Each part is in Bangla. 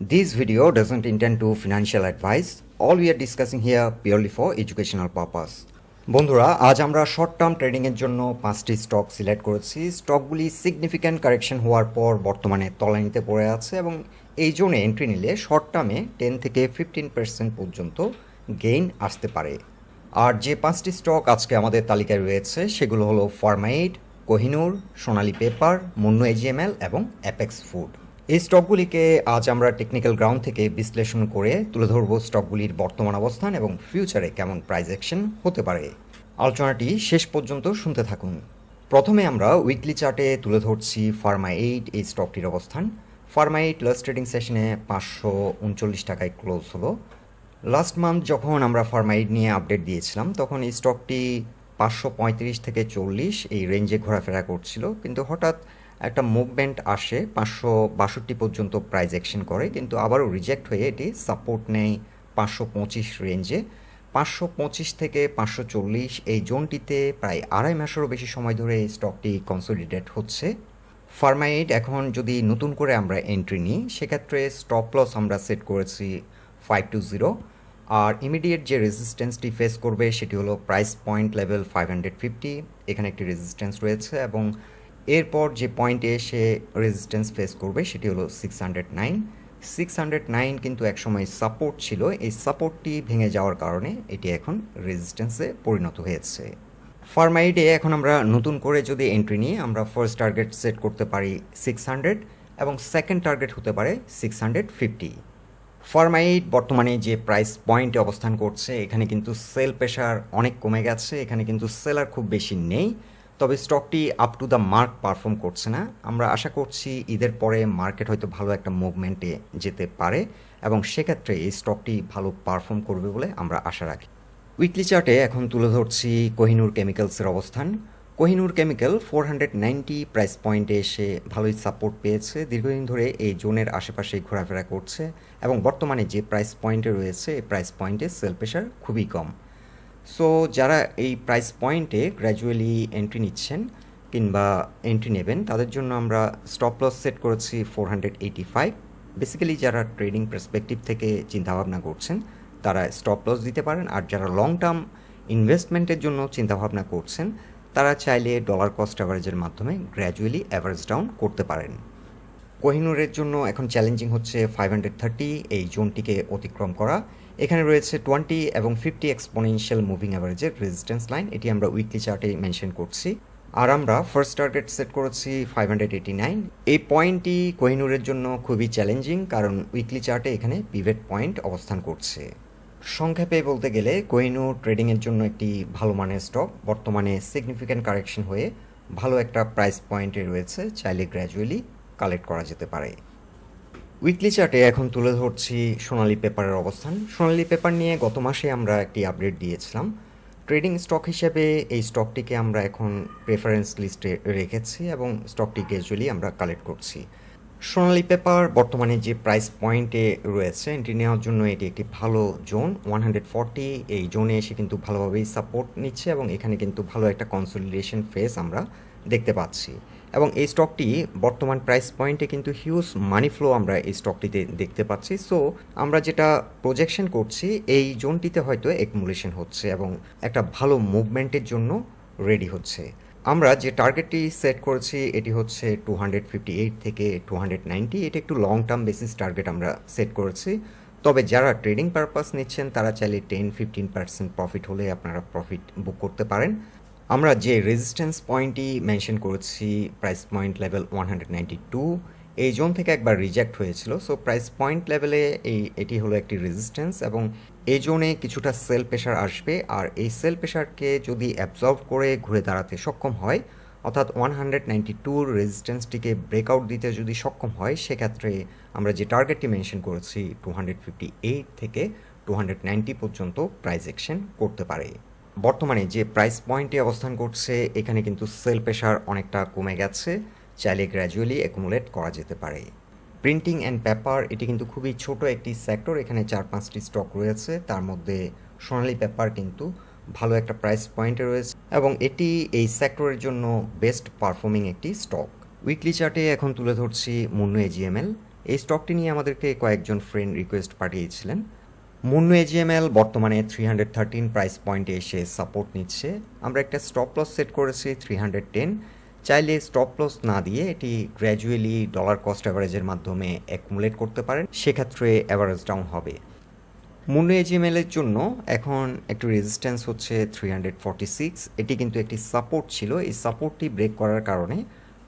This video doesn't intend to financial advice. All we are discussing here purely for educational purpose. বন্ধুরা, আজ আমরা শর্ট টার্ম ট্রেডিংয়ের জন্য পাঁচটি স্টক সিলেক্ট করেছি স্টকগুলি সিগনিফিক্যান্ট কারেকশন হওয়ার পর বর্তমানে তলানিতে পড়ে আছে এবং এই জোনে এন্ট্রি নিলে শর্ট টার্মে টেন থেকে ফিফটিন পার্সেন্ট পর্যন্ত গেইন আসতে পারে আর যে পাঁচটি স্টক আজকে আমাদের তালিকায় রয়েছে, সেগুলো হলো Pharmaid Kohinoor Sonali paper Monno AGML এবং অ্যাপেক্স ফুড এই স্টকগুলিকে আজ আমরা টেকনিক্যাল গ্রাউন্ড থেকে বিশ্লেষণ করে তুলে ধরব স্টকগুলির বর্তমান অবস্থান এবং ফিউচারে কেমন প্রাইস অ্যাকশন হতে পারে। আলোচনাটি শেষ পর্যন্ত শুনতে থাকুন। প্রথমে আমরা উইকলি চার্টে তুলে ধরছি ফার্মা এইট এই স্টকটির অবস্থান। ফার্মা এইট লাস্ট ট্রেডিং সেশনে পাঁচশো উনচল্লিশ টাকায় ক্লোজ হলো। লাস্ট মান্থ যখন আমরা ফার্মাইড নিয়ে আপডেট দিয়েছিলাম, তখন এই স্টকটি পাঁচশো পঁয়ত্রিশ থেকে চল্লিশ এই রেঞ্জে ঘোরাফেরা করছিল। কিন্তু হঠাৎ একটা মুভমেন্ট আসে, পাঁচশো বাষট্টি পর্যন্ত প্রাইস অ্যাকশন করে, কিন্তু আবারও রিজেক্ট হয়ে এটি সাপোর্ট নেয় পাঁচশো পঁচিশ রেঞ্জে পাঁচশো পঁচিশ থেকে পাঁচশো চল্লিশ এই জোনটিতে প্রায় আড়াই মাসেরও বেশি সময় ধরে এই স্টকটি কনসলিডেট হচ্ছে। ফার্মাইড এখন যদি নতুন করে আমরা এন্ট্রি নিই, সেক্ষেত্রে স্টপ লস আমরা সেট করেছি ফাইভ টু জিরো আর ইমিডিয়েট যে রেজিস্ট্যান্সটি ফেস করবে, সেটি হলো price point level five hundred fifty এখানে একটি রেজিস্ট্যান্স রয়েছে এবং এরপর যে পয়েন্টে এসে রেজিস্ট্যান্স ফেস করবে, সেটি হলো six hundred nine six hundred nine কিন্তু একসময় সাপোর্ট ছিল। এই সাপোর্টটি ভেঙে যাওয়ার কারণে এটি এখন রেজিস্ট্যান্সে পরিণত হয়েছে। ফার্মাইডে এখন আমরা নতুন করে যদি এন্ট্রি নিই, আমরা ফার্স্ট টার্গেট সেট করতে পারি সিক্স হান্ড্রেড এবং সেকেন্ড টার্গেট হতে পারে সিক্স হান্ড্রেড ফিফটি ফার্মাইট বর্তমানে যে প্রাইস পয়েন্টে অবস্থান করছে, এখানে কিন্তু সেল প্রেশার অনেক কমে গেছে। এখানে কিন্তু সেলার খুব বেশি নেই। তবে স্টকটি up to the mark perform করছে না। আমরা আশা করছি ঈদের পরে মার্কেট হয়তো ভালো একটা মুভমেন্টে যেতে পারে এবং সেক্ষেত্রে এই স্টকটি ভালো পারফর্ম করবে বলে আমরা আশা রাখি। উইকলি চার্টে এখন তুলে ধরছি কোহিনুর কেমিক্যালসের অবস্থান। Kohinoor chemical four hundred ninety price পয়েন্টে এসে ভালোই সাপোর্ট পেয়েছে। দীর্ঘদিন ধরে এই জোনের আশেপাশে ঘোরাফেরা করছে এবং বর্তমানে যে প্রাইস পয়েন্টে রয়েছে, এই প্রাইস পয়েন্টে সেল প্রেশার খুবই কম। সো যারা এই প্রাইস পয়েন্টে গ্র্যাজুয়ালি এন্ট্রি নিচ্ছেন কিংবা এন্ট্রি নেবেন, তাদের জন্য আমরা স্টপ লস সেট করেছি four hundred eighty five basically যারা ট্রেডিং পার্সপেক্টিভ থেকে চিন্তাভাবনা করছেন, তারা স্টপ লস দিতে পারেন। আর যারা লং টার্ম ইনভেস্টমেন্টের জন্য চিন্তাভাবনা করছেন, তারা চাইলে ডলার কস্ট অ্যাভারেজের মাধ্যমে গ্র্যাজুয়ালি অ্যাভারেজ ডাউন করতে পারেন। কোহিনুরের জন্য এখন চ্যালেঞ্জিং হচ্ছে ফাইভ হান্ড্রেড থার্টি এই জোনটিকে অতিক্রম করা। এখানে রয়েছে টোয়েন্টি এবং ফিফটি এক্সপোনেনশিয়াল মুভিং অ্যাভারেজের রেজিস্ট্যান্স লাইন এটি আমরা উইকলি চার্টে মেনশন করছি। আর আমরা ফার্স্ট টার্গেট সেট করেছি ফাইভ হান্ড্রেড এইটি নাইন এই পয়েন্টটি কোহিনুরের জন্য খুবই চ্যালেঞ্জিং কারণ উইকলি চার্টে এখানে পিভেট পয়েন্ট অবস্থান করছে। সংক্ষেপে বলতে গেলে কোহিনুর ট্রেডিংয়ের জন্য একটি ভালো মানের স্টক বর্তমানে সিগনিফিক্যান্ট কারেকশন হয়ে ভালো একটা প্রাইস পয়েন্টে রয়েছে, চাইলে গ্র্যাজুয়ালি কালেক্ট করা যেতে পারে। উইকলি চার্টে এখন তুলে ধরছি সোনালি পেপারের অবস্থান। সোনালি পেপার নিয়ে গত মাসে আমরা একটি আপডেট দিয়েছিলাম। ট্রেডিং স্টক হিসেবে এই স্টকটিকে আমরা এখন প্রেফারেন্স লিস্টে রেখেছি এবং স্টকটি গ্র্যাজুয়ালি আমরা কালেক্ট করছি। সোনালি পেপার বর্তমানে যে প্রাইস পয়েন্টে রয়েছে এন্ট্রি নেওয়ার জন্য এটি একটি ভালো জোন ওয়ান হান্ড্রেড ফর্টি এই জোনে এসে কিন্তু ভালোভাবেই সাপোর্ট নিচ্ছে এবং এখানে কিন্তু ভালো একটা কনসলিডেশন ফেস আমরা দেখতে পাচ্ছি। এবং এই স্টকটি বর্তমান প্রাইস পয়েন্টে কিন্তু হিউজ মানি ফ্লো আমরা এই স্টকটিতে দেখতে পাচ্ছি। সো আমরা যেটা প্রজেকশন করছি, এই জোনটিতে হয়তো একুমুলেশন হচ্ছে এবং একটা ভালো মুভমেন্টের জন্য রেডি হচ্ছে। আমরা যে টার্গেটটি সেট করেছি, এটি হচ্ছে টু হান্ড্রেড ফিফটি এইট থেকে টু হান্ড্রেড নাইনটি এটা একটু লং টার্ম বেসিস টার্গেট আমরা সেট করেছি। তবে যারা ট্রেডিং পারপাস নিচ্ছেন, তারা চাইলে টেন ফিফটিন পার্সেন্ট প্রফিট হলে আপনারা প্রফিট বুক করতে পারেন। আমরা যে রেজিস্ট্যান্স পয়েন্টই মেনশন করেছি প্রাইস পয়েন্ট লেভেল ওয়ান এই জোন থেকে একবার রিজেক্ট হয়েছিল। সো প্রাইস পয়েন্ট লেভেলে এই, এটি হলো একটি রেজিস্ট্যান্স এবং এই জোনে কিছুটা সেল প্রেশার আসবে। আর এই সেল প্রেশারকে যদি অ্যাবজর্ভ করে ঘুরে দাঁড়াতে সক্ষম হয়, অর্থাৎ ওয়ান হান্ড্রেড নাইনটি টুর রেজিস্ট্যান্সটিকে ব্রেকআউট দিতে যদি সক্ষম হয়, সেক্ষেত্রে আমরা যে টার্গেটটি মেনশন করেছি টু হান্ড্রেড ফিফটি এইট থেকে টু হান্ড্রেড নাইনটি পর্যন্ত প্রাইস অ্যাকশন করতে পারে। বর্তমানে যে প্রাইস পয়েন্টে অবস্থান করছে, এখানে কিন্তু সেল প্রেশার অনেকটা কমে গেছে। চাইলে গ্র্যাজুয়ালি অ্যাকুমুলেট করা যেতে পারে। প্রিন্টিং অ্যান্ড পেপার এটি কিন্তু খুবই ছোট একটি সেক্টর এখানে চার পাঁচটি স্টক রয়েছে। তার মধ্যে সোনালি পেপার কিন্তু ভালো একটা প্রাইস পয়েন্টে রয়েছে এবং এটি এই সেক্টরের জন্য বেস্ট পারফর্মিং একটি স্টক উইকলি চার্টে এখন তুলে ধরছি মুন্নু এজিএমএল এই স্টকটি নিয়ে আমাদেরকে কয়েকজন ফ্রেন্ড রিকোয়েস্ট পাঠিয়েছিলেন। মুন্নু এজিএমএল বর্তমানে থ্রি হান্ড্রেড থার্টিন প্রাইস পয়েন্টে এসে সাপোর্ট নিচ্ছে। আমরা একটা স্টপ লস সেট করেছি থ্রি হান্ড্রেড টেন চাইলে স্টপ লস না দিয়ে এটি গ্র্যাজুয়ালি ডলার কস্ট অ্যাভারেজের মাধ্যমে অ্যাকুমুলেট করতে পারেন। সেক্ষেত্রে অ্যাভারেজ ডাউন হবে। মুন্নু এজিএমএল এর জন্য এখন একটু রেজিস্ট্যান্স হচ্ছে থ্রি হান্ড্রেড ফর্টি সিক্স এটি কিন্তু একটি সাপোর্ট ছিল। এই সাপোর্টটি ব্রেক করার কারণে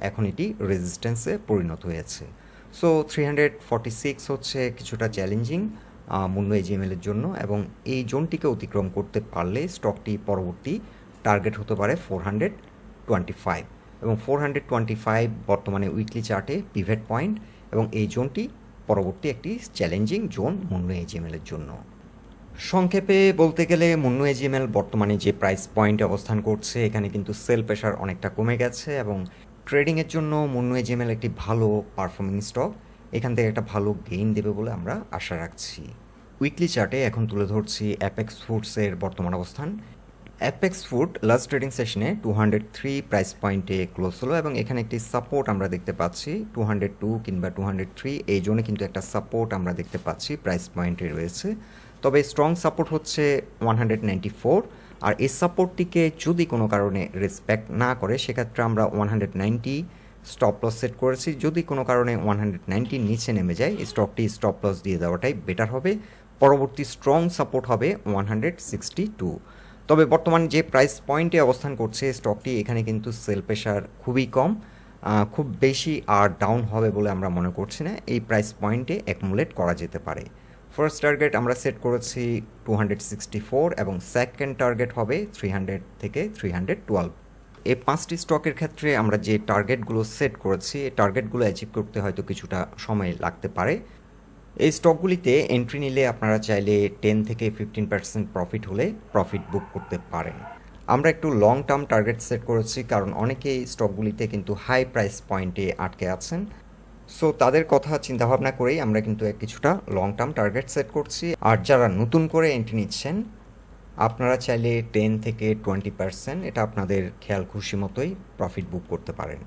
এখন এটি রেজিস্ট্যান্সে পরিণত হয়েছে। So three hundred forty six হচ্ছে কিছুটা চ্যালেঞ্জিং মুন্নু এজিএমএল এর জন্য এবং এই জোনটিকে অতিক্রম করতে পারলে স্টকটি পরবর্তী টার্গেট হতে পারে ফোর হান্ড্রেড টোয়েন্টি ফাইভ এবং ফোর হান্ড্রেড টোয়েন্টি ফাইভ বর্তমানে উইকলি চার্টে পিভেট পয়েন্ট এবং এই জোনটি পরবর্তী একটি চ্যালেঞ্জিং জোন মুন্নু এজিএমএল এর জন্য। সংক্ষেপে বলতে গেলে মুন্নু এজিএমএল বর্তমানে যে প্রাইস পয়েন্টে অবস্থান করছে, এখানে কিন্তু সেল প্রেশার অনেকটা কমে গেছে এবং ট্রেডিংয়ের জন্য মুন্নু এজিএমএল একটি ভালো পারফর্মিং স্টক। এখান থেকে একটা ভালো গেইন দেবে বলে আমরা আশা রাখছি। উইকলি চার্টে এখন তুলে ধরছি অ্যাপেক্স ফুডসের বর্তমান অবস্থান। অ্যাপেক্স ফুড লাস্ট ট্রেডিং সেশনে টু হান্ড্রেড থ্রি প্রাইস পয়েন্টে ক্লোজ হলো এবং এখানে একটি সাপোর্ট আমরা দেখতে পাচ্ছি। টু হান্ড্রেড টু কিংবা টু হান্ড্রেড থ্রি এই জোনে কিন্তু একটা সাপোর্ট আমরা দেখতে পাচ্ছি প্রাইস পয়েন্টে রয়েছে। তবে স্ট্রং সাপোর্ট হচ্ছে ওয়ান হান্ড্রেড নাইনটি ফোর আর এই সাপোর্টটিকে যদি কোনো কারণে রেসপেক্ট না করে, সেক্ষেত্রে আমরা one hundred ninety stop loss set করেছি। যদি কোনো কারণে ওয়ান হান্ড্রেড নাইনটির নিচে নেমে যায় স্টকটি স্টপ লস দিয়ে দেওয়াটাই বেটার হবে। পরবর্তী স্ট্রং সাপোর্ট হবে ওয়ান হান্ড্রেড সিক্সটি টু তবে বর্তমান যে প্রাইস পয়েন্টে অবস্থান করছে স্টকটি এখানে কিন্তু সেল প্রেশার খুবই কম। খুব বেশি আর ডাউন হবে বলে আমরা মনে করছি না। এই প্রাইস পয়েন্টে অ্যাকুমুলেট করা যেতে পারে। ফার্স্ট টার্গেট আমরা সেট করেছি টু হান্ড্রেড সিক্সটি ফোর এবং সেকেন্ড টার্গেট হবে থ্রি হান্ড্রেড থেকে থ্রি হান্ড্রেড টুয়েলভ এই পাঁচটি স্টকের ক্ষেত্রে আমরা যে টার্গেটগুলো সেট করেছি, এই টার্গেটগুলো অ্যাচিভ করতে হয়তো কিছুটা সময় লাগতে পারে। এই স্টকগুলিতে এন্ট্রি নিলে আপনারা চাইলে টেন থেকে ফিফটিন পার্সেন্ট প্রফিট হলে প্রফিট বুক করতে পারেন। আমরা একটু লং টার্ম টার্গেট সেট করেছি, কারণ অনেকেই স্টকগুলিতে কিন্তু হাই প্রাইস পয়েন্টে আটকে আছেন। সো তাদের কথা চিন্তাভাবনা করেই আমরা কিন্তু কিছুটা লং টার্ম টার্গেট সেট করছি। আর যারা নতুন করে এন্ট্রি নিচ্ছেন আপনারা চাইলে টেন থেকে টোয়েন্টি পার্সেন্ট এটা আপনাদের খেয়াল খুশি মতোই প্রফিট বুক করতে পারেন।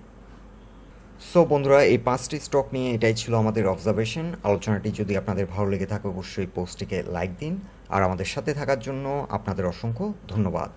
সো বন্ধুরা, এই পাঁচটি স্টক নিয়ে এটাই ছিল আমাদের অবজারভেশন আলোচনাটি যদি আপনাদের ভালো লেগে থাকে, অবশ্যই পোস্টটিকে লাইক দিন। আর আমাদের সাথে থাকার জন্য আপনাদের অসংখ্য ধন্যবাদ।